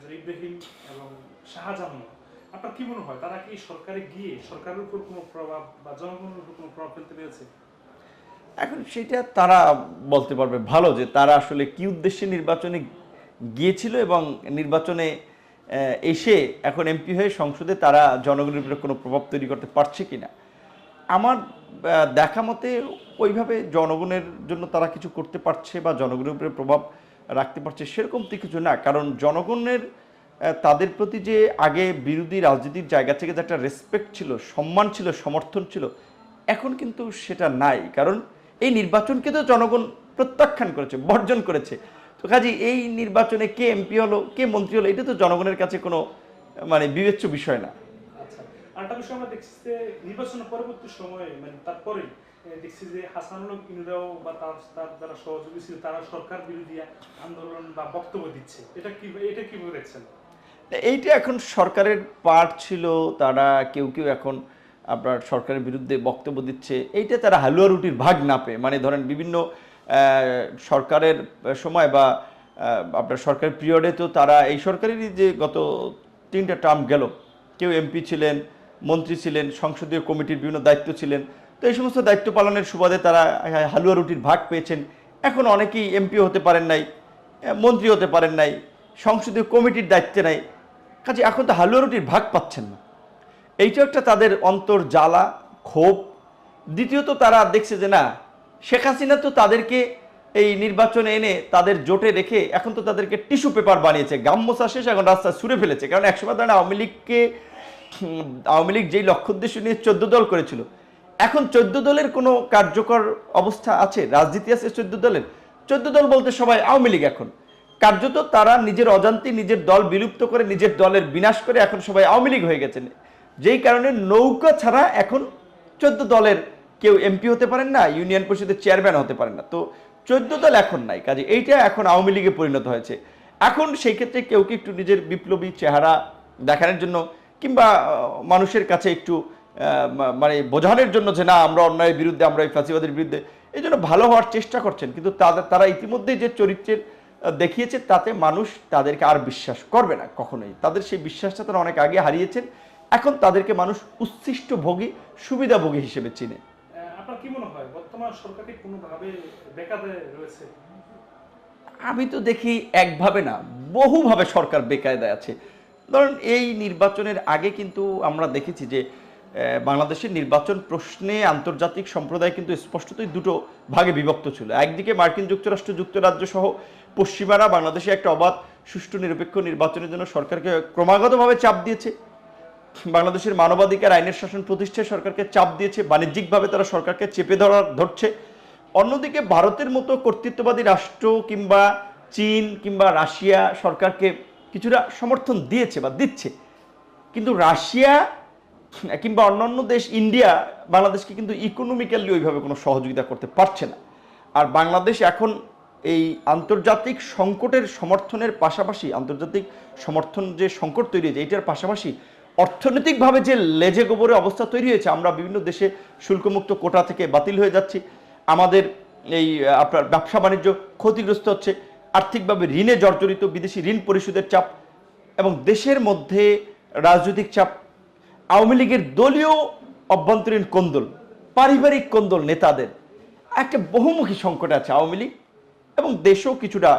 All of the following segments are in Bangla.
মেজর ইব্রাহিম এবং শাহজাহান। আপনার কি মনে হয়, তারা কি সরকারে গিয়ে সরকারের উপর কোনো প্রভাব বা জনগণের উপর কোনো প্রভাব ফেলতে পেরেছে? এখন সেটা তারা বলতে পারবে ভালো যে তারা আসলে কি উদ্দেশ্যে নির্বাচনে গিয়েছিল এবং নির্বাচনে এসে এখন এমপি হয়ে সংসদে তারা জনগণের উপরে কোনো প্রভাব তৈরি করতে পারছে কিনা? আমার দেখা মতে ওইভাবে জনগণের জন্য তারা কিছু করতে পারছে বা জনগণের উপরে প্রভাব রাখতে পারছে সেরকম তো কিছু না। কারণ জনগণের তাদের প্রতি যে আগে বিরোধী রাজনীতির জায়গা থেকে যে একটা রেসপেক্ট ছিল, সম্মান ছিল, সমর্থন ছিল, এখন কিন্তু সেটা নাই। কারণ এই নির্বাচনকে তো জনগণ প্রত্যাখ্যান করেছে, বর্জন করেছে। তো কাজে এই নির্বাচনে কে এমপি হলো, কে মন্ত্রী হলো, এটা তো জনগণের কাছে কোনো মানে বিবেচ্য বিষয় না। আচ্ছা আরেকটা বিষয় আমরা দেখছি পরবর্তী সময়ে মানে তারপরে দেখছি যে হাসানুল ইনুরাও বা তার তার যারা সহযোগী ছিল, তারা সরকার বিরোধী আন্দোলন বা বক্তব্য দিচ্ছে। এটা কি, এটা কীভাবে দেখছেন এইটা এখন সরকারের পার্ট ছিল, তারা কেউ কেউ এখন আপনার সরকারের বিরুদ্ধে বক্তব্য দিচ্ছে। এইটা তারা হালুয়া রুটির ভাগ না পেয়ে মানে ধরেন বিভিন্ন সরকারের সময় বা আপনার সরকারের পিরিয়ডে তো তারা, এই সরকারেরই যে গত তিনটা টার্ম গেল। কেউ এমপি ছিলেন, মন্ত্রী ছিলেন, সংসদীয় কমিটির বিভিন্ন দায়িত্ব ছিলেন। তো এই সমস্ত দায়িত্ব পালনের সুবাদে তারা হালুয়া রুটির ভাগ পেয়েছেন। এখন অনেকেই এমপি হতে পারেন নাই মন্ত্রী হতে পারেন নাই, সংসদীয় কমিটির দায়িত্বে নাই। কাজে এখন তো হালুয়া রুটির ভাগ পাচ্ছেন না। এইটা একটা তাদের অন্তর জ্বালা, ক্ষোভ। দ্বিতীয়ত তারা দেখছে যে না, শেখ হাসিনা তো তাদেরকে এই নির্বাচনে এনে তাদের জোটে রেখে এখন তো তাদেরকে টিস্যু পেপার বানিয়েছে গাম্মোসা শেষ, এখন রাস্তা ছুঁড়ে ফেলেছে। কারণ একসময় ধরেন আওয়ামী লীগকে, আওয়ামী লীগ যেই লক্ষ্য উদ্দেশ্য নিয়ে চোদ্দ দল করেছিল এখন চোদ্দ দলের কোনো কার্যকর অবস্থা আছে? রাজনীতি আছে চোদ্দ দলের। চোদ্দ দল বলতে সবাই আওয়ামী লীগ এখন। কার্যত তারা নিজের অজান্তে নিজের দল বিলুপ্ত করে নিজের দলের বিনাশ করে এখন সবাই আওয়ামী লীগ হয়ে গেছেন। যেই কারণে নৌকা ছাড়া এখন চোদ্দ দলের কেউ এমপি হতে পারেন না, ইউনিয়ন পরিষদের চেয়ারম্যান হতে পারেন না। তো চোদ্দ দল এখন নাই, কাজে এইটা এখন আওয়ামী লীগে পরিণত হয়েছে। এখন সেই ক্ষেত্রে কেউ কি একটু নিজের বিপ্লবী চেহারা দেখানোর জন্য কিংবা মানুষের কাছে একটু মানে বোঝানোর জন্য যে না আমরা অন্যায়ের বিরুদ্ধে আমরা এই ফাঁসিবাদের বিরুদ্ধে এই জন্য ভালো হওয়ার চেষ্টা করছেন। কিন্তু তাদের তারা ইতিমধ্যেই যে চরিত্রের দেখিয়েছে তাতে মানুষ তাদেরকে আর বিশ্বাস করবে না কখনোই। তাদের সেই বিশ্বাসটা তারা অনেক আগে হারিয়েছেন। এখন তাদেরকে মানুষ উচ্ছিষ্ট ভোগী সুবিধাভোগী হিসেবে চিনে। আপনার কি মনে হয়? বর্তমান সরকারটি কোনোভাবে বেকারে রয়েছে? আমি তো দেখি একভাবে না বহুভাবে সরকার বেকায়দায় আছে। ধরুন এই নির্বাচনের আগে কিন্তু আমরা দেখেছি যে বাংলাদেশের নির্বাচন প্রশ্নে আন্তর্জাতিক সম্প্রদায় কিন্তু স্পষ্টতই দুটো ভাগে বিভক্ত ছিল। একদিকে মার্কিন যুক্তরাষ্ট্র যুক্তরাজ্য সহ পশ্চিমারা বাংলাদেশে একটা অবাধ, সুষ্ঠু, নিরপেক্ষ নির্বাচনের জন্য সরকারকে ক্রমাগতভাবে চাপ দিয়েছে। বাংলাদেশের মানবাধিকার আইনের শাসন প্রতিষ্ঠায় সরকারকে চাপ দিয়েছে, বাণিজ্যিকভাবে তারা সরকারকে চেপে ধরার ধরছে। অন্যদিকে ভারতের মতো কর্তৃত্ববাদী রাষ্ট্র কিংবা চীন কিংবা রাশিয়া সরকারকে কিছুটা সমর্থন দিয়েছে বা দিচ্ছে। কিন্তু রাশিয়া কিংবা অন্যান্য দেশ, ইন্ডিয়া, বাংলাদেশকে কিন্তু ইকোনমিক্যালি ওইভাবে কোনো সহযোগিতা করতে পারছে না। আর বাংলাদেশ এখন এই আন্তর্জাতিক সংকটের সমর্থনের পাশাপাশি, আন্তর্জাতিক সমর্থন যে সংকট তৈরি হয়েছে, এটার পাশাপাশি অর্থনৈতিকভাবে যে লেজে গোবরে অবস্থা তৈরি হয়েছে, আমরা বিভিন্ন দেশে শুল্কমুক্ত কোটা থেকে বাতিল হয়ে যাচ্ছি। আমাদের এই, আপনার ব্যবসা বাণিজ্য ক্ষতিগ্রস্ত হচ্ছে। আর্থিকভাবে ঋণে জর্জরিত বিদেশি ঋণ পরিশোধের চাপ এবং দেশের মধ্যে রাজনৈতিক চাপ আওয়ামী লীগের দলীয় অভ্যন্তরীণ কোন্দল, পারিবারিক কোন্দল নেতাদের একটা বহুমুখী সংকট আছে আওয়ামী লীগ এবং দেশও কিছুটা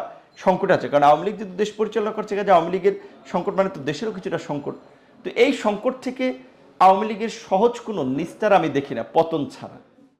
সংকট আছে। কারণ আওয়ামী লীগ যদি দেশ পরিচালনা করছে, কাজে আওয়ামী লীগের সংকট মানে তো দেশেরও কিছুটা সংকট। তো এই সংকট থেকে আওয়ামী লীগের সহজ কোনো নিস্তার আমি দেখি না, পতন ছাড়া।